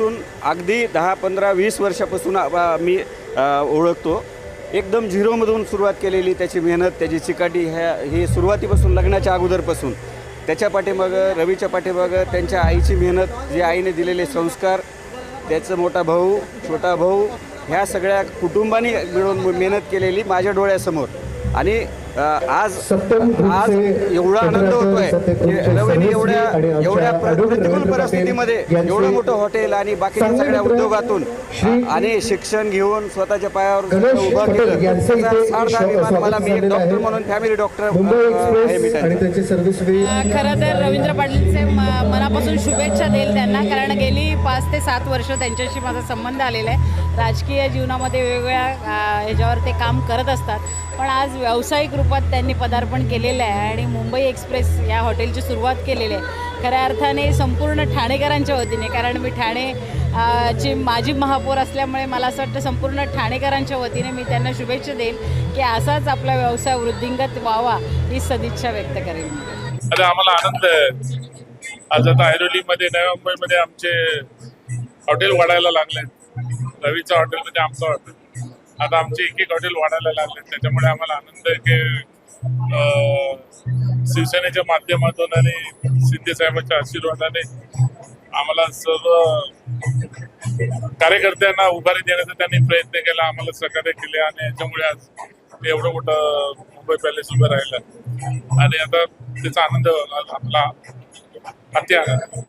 अगदी दहा पंधरा वीस वर्षापासून मी ओळखतो. एकदम झिरोमधून सुरुवात केलेली त्याची मेहनत त्याची चिकाटी ह्या ही सुरुवातीपासून लग्नाच्या अगोदरपासून. त्याच्या पाठीमागं रवीच्या पाठीमागं त्यांच्या आईची मेहनत जे आईने दिलेले संस्कार त्याचं मोठा भाऊ छोटा भाऊ ह्या सगळ्या कुटुंबानी मिळून मेहनत केलेली माझ्या डोळ्यासमोर. आणि आज आज एवढा आनंद होतोय. की रवीने एवढ्या एवढ्या प्र- प्रतिकूल परिस्थितीमध्ये एवढं मोठं हॉटेल आणि बाकीच्या सगळ्या उद्योगातून आणि शिक्षण घेऊन स्वतःच्या पायावर उभं केलं. अभिमान. मला मी एक डॉक्टर. म्हणून फॅमिली डॉक्टर खरं तर रवींद्र पाटीलचे मनापासून शुभेच्छा देईल त्यांना कारण गेली पाच ते सात वर्ष त्यांच्याशी माझा संबंध आलेला आहे. राजकीय जीवनामध्ये वेगवेगळ्या ह्याच्यावर ते काम करत असतात. पण आज व्यावसायिक रूपात त्यांनी पदार्पण केलेलं आहे आणि मुंबई एक्सप्रेस या हॉटेलची सुरुवात केलेली आहे. खऱ्या अर्थाने संपूर्ण ठाणेकरांच्या वतीने कारण मी ठाणे ची माजी महापौर असल्यामुळे मला असं वाटतं संपूर्ण ठाणेकरांच्या वतीने मी त्यांना शुभेच्छा देईल की असाच आपला व्यवसाय वृद्धिंगत व्हावा ही सदिच्छा व्यक्त करेन. अरे आम्हाला आनंद आहे. आज आता ऐरोलीमध्ये नव्या मुंबईमध्ये आमचे हॉटेल वाढायला लागले रवीचं हॉटेल म्हणजे आमचं हॉटेल आता आमचे एक एक हॉटेल वाढायला लागले त्याच्यामुळे आम्हाला आनंद आहे की शिवसेनेच्या माध्यमातून आणि शिंदे साहेबांच्या आशीर्वादाने आम्हाला सर्व कार्यकर्त्यांना उभारी देण्याचा त्यांनी प्रयत्न केला. आम्हाला सहकार्य केले आणि याच्यामुळे आज एवढं मोठं मुंबई पॅलेस उभं राहिलं. आणि आता त्याचा आनंद आपला अति आनंद.